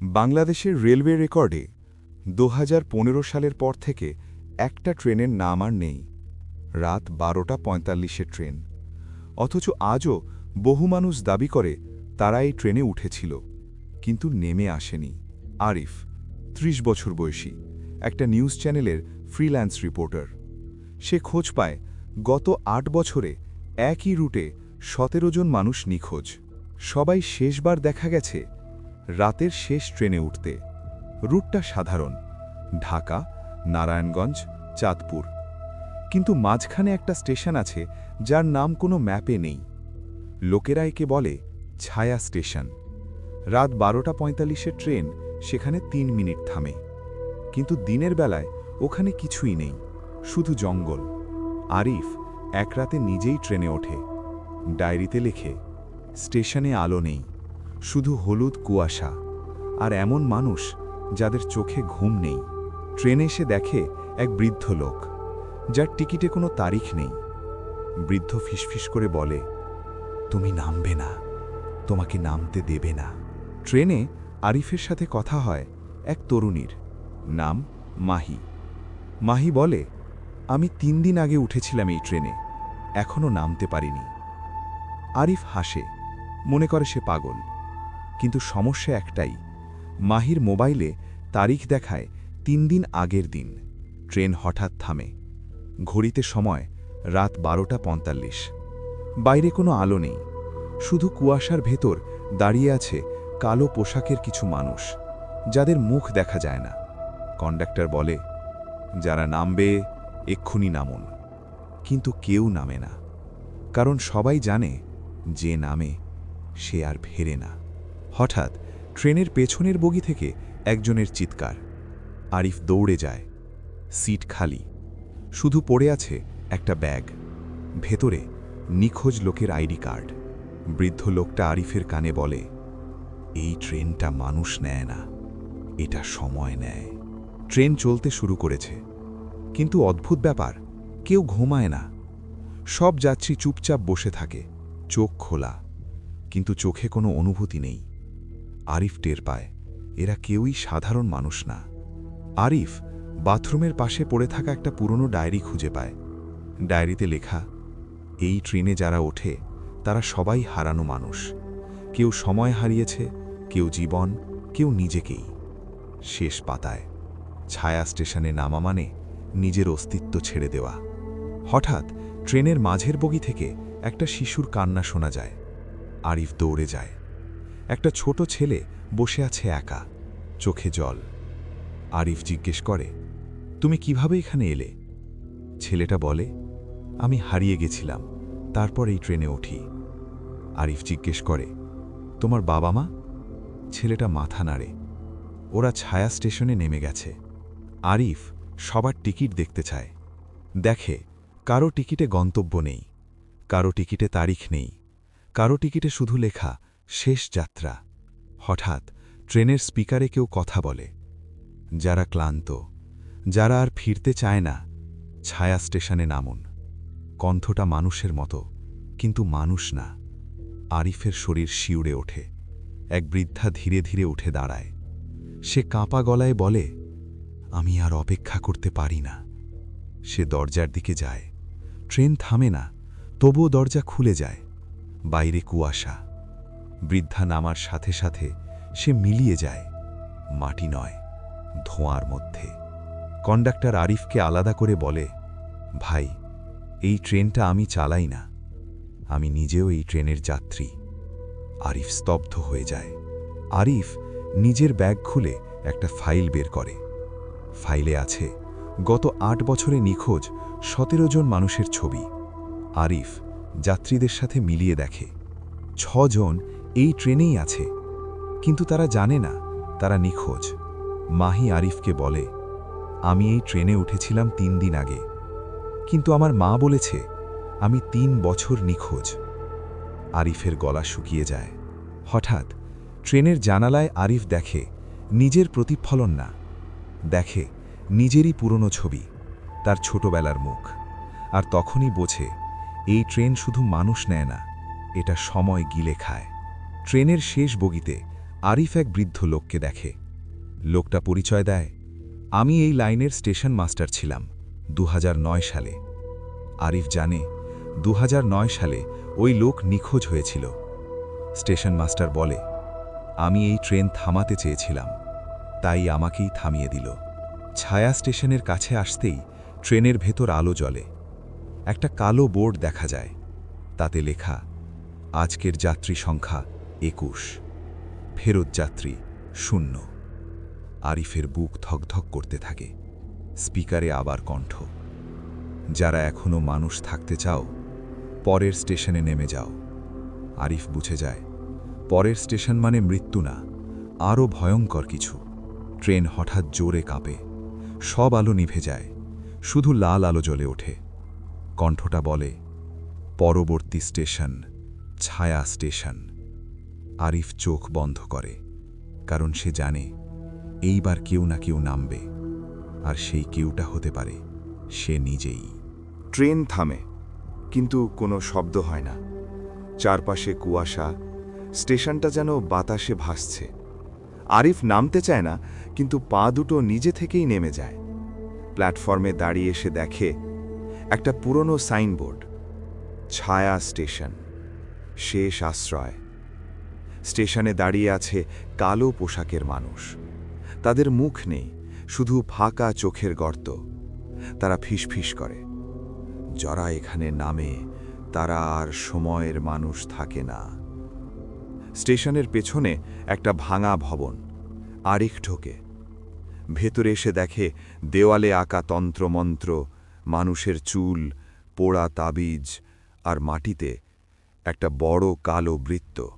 বাংলাদেশের রেলওয়ে রেকর্ডে দু হাজার পনেরো সালের পর থেকে একটা ট্রেনের নাম আর নেই। রাত বারোটা পঁয়তাল্লিশের ট্রেন। অথচ আজও বহু মানুষ দাবি করে তারা এই ট্রেনে উঠেছিল, কিন্তু নেমে আসেনি। আরিফ, ত্রিশ বছর বয়সী, একটা নিউজ চ্যানেলের ফ্রিল্যান্স রিপোর্টার। সে খোঁজ পায়, গত আট বছরে একই রুটে সতেরো জন মানুষ নিখোঁজ। সবাই শেষবার দেখা গেছে রাতের শেষ ট্রেনে উঠতে। রুটটা সাধারণ। ঢাকা, নারায়ণগঞ্জ, চাঁদপুর। কিন্তু মাঝখানে একটা স্টেশন আছে যার নাম কোনো ম্যাপে নেই। লোকেরা একে বলে ছায়া স্টেশন। রাত বারোটা পঁয়তাল্লিশের ট্রেন সেখানে তিন মিনিট থামে। কিন্তু দিনের বেলায় ওখানে কিছুই নেই, শুধু জঙ্গল। আরিফ এক রাতে নিজেই ট্রেনে ওঠে। ডায়েরিতে লেখে, স্টেশনে আলো নেই। শুধু হলুদ কুয়াশা আর এমন মানুষ যাদের চোখে ঘুম নেই। ট্রেনে এসে দেখে এক বৃদ্ধ লোক, যার টিকিটে কোনো তারিখ নেই। বৃদ্ধ ফিসফিস করে বলে, তুমি নামবে না, তোমাকে নামতে দেবে না। ট্রেনে আরিফের সাথে কথা হয় এক তরুণীর, নাম মাহি। মাহি বলে, আমি তিন দিন আগে উঠেছিলাম এই ট্রেনে এখনও নামতে পারিনি। আরিফ হাসে, মনে করে সে পাগল। কিন্তু সমস্যা একটাই, মাহির মোবাইলে তারিখ দেখায় তিন দিন আগের দিন, ট্রেন হঠাৎ থামে, ঘড়িতে সময় রাত বারোটা পঁয়তাল্লিশ। বাইরে কোনো আলো নেই, শুধু কুয়াশার ভেতর দাঁড়িয়ে আছে কালো পোশাকের কিছু মানুষ, যাদের মুখ দেখা যায় না। কন্ডাক্টর বলে, যারা নামবে, এক্ষুনি নামুন। কিন্তু কেউ নামে না, কারণ সবাই জানে যে নামে সে আর ফেরে না। হঠাৎ ট্রেনের পেছনের বগি থেকে একজনের চিৎকার। আরিফ দৌড়ে যায়। সিট খালি। শুধু পড়ে আছে একটা ব্যাগ। ভেতরে নিখোঁজ লোকের আইডি কার্ড। বৃদ্ধ লোকটা আরিফের কানে বলে, এই ট্রেনটা মানুষ নেয় না। এটা সময় নেয়। ট্রেন চলতে শুরু করেছে। কিন্তু অদ্ভুত ব্যাপার, কেউ ঘুমায় না। সব যাত্রী চুপচাপ বসে থাকে। চোখ খোলা। কিন্তু চোখে কোনো অনুভূতি নেই। আরিফ টের পায়, এরা কেউই সাধারণ মানুষ না। আরিফ বাথরুমের পাশে পড়ে থাকা একটা পুরনো ডায়েরি খুঁজে পায়। ডায়েরিতে লেখা, এই ট্রেনে যারা ওঠে, তারা সবাই হারানো মানুষ। কেউ সময় হারিয়েছে, কেউ জীবন, কেউ নিজেকেই। শেষ পাতায়, ছায়া স্টেশনে নামা মানে নিজের অস্তিত্ব ছেড়ে দেওয়া। হঠাৎ ট্রেনের মাঝের বগি থেকে একটা শিশুর কান্না শোনা যায়। আরিফ দৌড়ে যায়। একটা ছোট ছেলে বসে আছে একা, চোখে জল। আরিফ জিজ্ঞেস করে, তুমি কীভাবে এখানে এলে? ছেলেটা বলে, আমি হারিয়ে গেছিলাম, তারপর এই ট্রেনে উঠি। আরিফ জিজ্ঞেস করে, তোমার বাবা মা? ছেলেটা মাথা নাড়ে, ওরা ছায়া স্টেশনে নেমে গেছে। আরিফ সবার টিকিট দেখতে চায়। দেখে, কারও টিকিটে গন্তব্য নেই, কারও টিকিটে তারিখ নেই, কারও টিকিটে শুধু লেখা শেষ যাত্রা। হঠাৎ ট্রেনের স্পিকারে কেউ কথা বলে। যারা ক্লান্ত, যারা আর ফিরতে চায় না, ছায়া স্টেশনে নামুন। কণ্ঠটা মানুষের মতো, কিন্তু মানুষ না। আরিফের শরীর শিউড়ে ওঠে। এক বৃদ্ধা ধীরে ধীরে উঠে দাঁড়ায়। সে কাঁপা গলায় বলে, আমি আর অপেক্ষা করতে পারি না। সে দরজার দিকে যায়। ট্রেন থামে না, তবুও দরজা খুলে যায়। বাইরে কুয়াশা। বৃদ্ধা নামার সাথে সাথে সে মিলিয়ে যায়, মাটি নয়, ধোঁয়ার মধ্যে। কন্ডাক্টর আরিফকে আলাদা করে বলে, ভাই, এই ট্রেনটা আমি চালাই না। আমি নিজেও এই ট্রেনের যাত্রী। আরিফ স্তব্ধ হয়ে যায়। আরিফ নিজের ব্যাগ খুলে একটা ফাইল বের করে। ফাইলে আছে, গত আট বছরে নিখোঁজ সতেরো জন মানুষের ছবি। আরিফ যাত্রীদের সাথে মিলিয়ে দেখে। ছজন এই ট্রেনেই আছে। কিন্তু তারা জানে না, তারা নিখোঁজ। মাহি আরিফকে বলে, আমি এই ট্রেনে উঠেছিলাম তিন দিন আগে। কিন্তু আমার মা বলেছে, আমি তিন বছর নিখোঁজ। আরিফের গলা শুকিয়ে যায়। হঠাৎ ট্রেনের জানালায় আরিফ দেখে, নিজের প্রতিফলন না। দেখে নিজেরই পুরনো ছবি, তার ছোটবেলার মুখ। আর তখনই বোঝে, এই ট্রেন শুধু মানুষ নেয় না, এটা সময় গিলে খায়। ট্রেনের শেষ বগিতে আরিফ এক বৃদ্ধ লোককে দেখে। লোকটা পরিচয় দেয়, আমি এই লাইনের স্টেশন মাস্টার ছিলাম দু হাজার নয় সালে। আরিফ জানে দু হাজার নয় সালে ওই লোক নিখোঁজ হয়েছিল। স্টেশন মাস্টার বলে, আমি এই ট্রেন থামাতে চেয়েছিলাম, তাই আমাকেই থামিয়ে দিল। ছায়া স্টেশনের কাছে আসতেই ট্রেনের ভেতর আলো জ্বলে। একটা কালো বোর্ড দেখা যায়, তাতে লেখা, আজকের যাত্রী সংখ্যা একুশ। ফেরত যাত্রী শূন্য। আরিফের বুক ধকধক করতে থাকে। স্পিকারে আবার কণ্ঠ। যারা এখনও মানুষ থাকতে চাও, পরের স্টেশনে নেমে যাও। আরিফ বুঝে যায়, পরের স্টেশন মানে মৃত্যু না, আরও ভয়ঙ্কর কিছু। ট্রেন হঠাৎ জোরে কাঁপে। সব আলো নিভে যায়। শুধু লাল আলো জ্বলে ওঠে। কণ্ঠটা বলে, পরবর্তী স্টেশন, ছায়া স্টেশন। আরিফ চোখ বন্ধ করে, কারণ সে জানে এইবার কেউ না কেউ নামবে, আর সেই কেউটা হতে পারে সে নিজেই। ট্রেন থামে, কিন্তু কোনো শব্দ হয় না। চারপাশে কুয়াশা, স্টেশনটা যেন বাতাসে ভাসছে। আরিফ নামতে চায় না, কিন্তু পা দুটো নিজে থেকেই নেমে যায়। প্ল্যাটফর্মে দাঁড়িয়ে এসে দেখে একটা পুরনো সাইনবোর্ড, ছায়া স্টেশন, শেষ আশ্রয়। স্টেশনে দাঁড়িয়ে আছে কালো পোশাকের মানুষ। তাদের মুখ নেই, শুধু ফাঁকা চোখের গর্ত। তারা ফিসফিস করে। যারা এখানে নামে, তারা আর সময়ের মানুষ থাকে না। স্টেশনের পেছনে একটা ভাঙা ভবন, আরেক ঢোকে। ভেতরে এসে দেখে দেওয়ালে আঁকা তন্ত্রমন্ত্র, মানুষের চুল, পোড়া তাবিজ আর মাটিতে একটা বড় কালো বৃত্ত।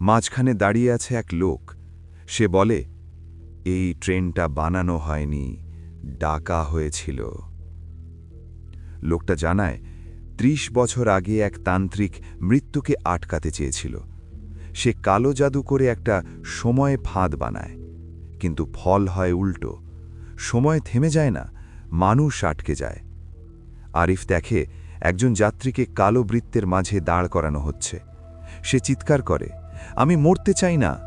মাঝখানে দাঁড়িয়ে আছে এক লোক। সে বলে, এই ট্রেনটা বানানো হয়নি, ডাকা হয়েছিল। লোকটা জানায়, ত্রিশ বছর আগে এক তান্ত্রিক মৃত্যুকে আটকাতে চেয়েছিল। সে কালো জাদু করে একটা সময় ফাঁদ বানায়, কিন্তু ফল হয় উল্টো। সময় থেমে যায় না, মানুষ আটকে যায়। আরিফ দেখে একজন যাত্রীকে কালো বৃত্তের মাঝে দাঁড় করানো হচ্ছে। সে চিৎকার করে আমি মরতে চাই না।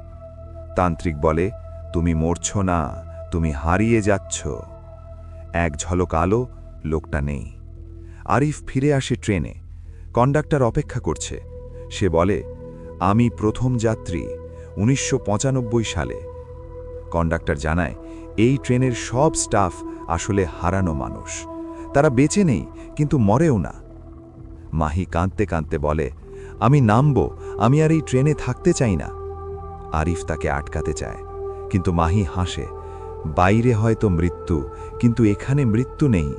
তান্ত্রিক বলে, তুমি মরছ না, তুমি হারিয়ে যাচ্ছ। এক ঝলক আলো, লোকটা নেই। আরিফ ফিরে আসে ট্রেনে। কন্ডাক্টর অপেক্ষা করছে। সে বলে, আমি প্রথম যাত্রী, উনিশশো পঁচানব্বই সালে। কন্ডাক্টর জানায়, এই ট্রেনের সব স্টাফ আসলে হারানো মানুষ। তারা বেঁচে নেই, কিন্তু মরেও না। মাহি কাঁদতে কাঁদতে বলে আমি নামব, আমি আর এই ট্রেনে থাকতে চাই না। আরিফ তাকে আটকাতে চায়, কিন্তু মাহি হাসে, বাইরে হয়তো মৃত্যু, কিন্তু এখানে মৃত্যু নেই,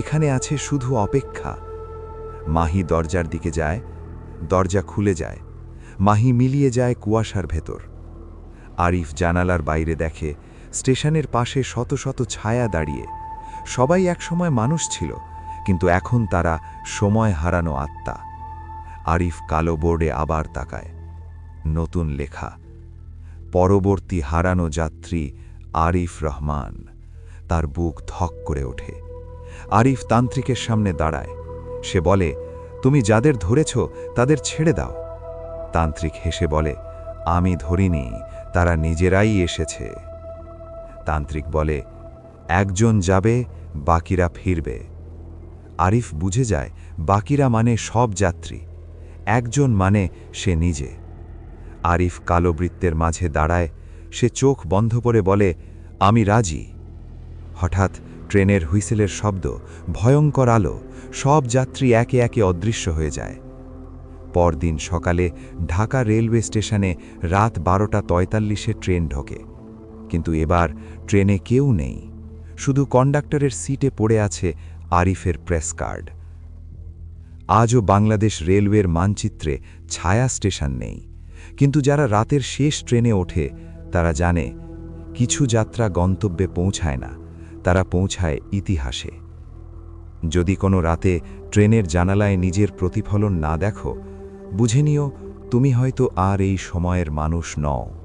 এখানে আছে শুধু অপেক্ষা। মাহি দরজার দিকে যায়, দরজা খুলে যায়, মাহি মিলিয়ে যায় কুয়াশার ভেতর। আরিফ জানালার বাইরে দেখে, স্টেশনের পাশে শত শত ছায়া দাঁড়িয়ে, সবাই একসময় মানুষ ছিল, কিন্তু এখন তারা সময় হারানো আত্মা। আরিফ কালো বোর্ডে আবার তাকায়। নতুন লেখা। পরবর্তী হারানো যাত্রী আরিফ রহমান। তার বুক ধক করে ওঠে। আরিফ তান্ত্রিকের সামনে দাঁড়ায়। সে বলে, তুমি যাদের ধরেছ, তাদের ছেড়ে দাও। তান্ত্রিক হেসে বলে, আমি ধরিনি, তারা নিজেরাই এসেছে। তান্ত্রিক বলে, একজন যাবে, বাকিরা ফিরবে। আরিফ বুঝে যায়, বাকিরা মানে সব যাত্রী। একজন মানে সে নিজে। আরিফ কালো বৃত্তের মাঝে দাঁড়ায়, সে চোখ বন্ধ করে বলে, আমি রাজি। হঠাৎ ট্রেনের হুইসেলের শব্দ, ভয়ঙ্কর আলো, সব যাত্রী একে একে অদৃশ্য হয়ে যায়। পরদিন সকালে ঢাকা রেলওয়ে স্টেশনে রাত বারোটা তয়তাল্লিশে ট্রেন ঢোকে। কিন্তু এবার ট্রেনে কেউ নেই। শুধু কন্ডাক্টরের সিটে পড়ে আছে আরিফের প্রেস কার্ড। আজও বাংলাদেশ রেলওয়ের মানচিত্রে ছায়া স্টেশন নেই। কিন্তু যারা রাতের শেষ ট্রেনে ওঠে, তারা জানে কিছু যাত্রা গন্তব্যে পৌঁছায় না, তারা পৌঁছায় ইতিহাসে। যদি কোনো রাতে ট্রেনের জানালায় নিজের প্রতিফলন না দেখো, বুঝে নিও তুমি হয়তো আর এই সময়ের মানুষ নও।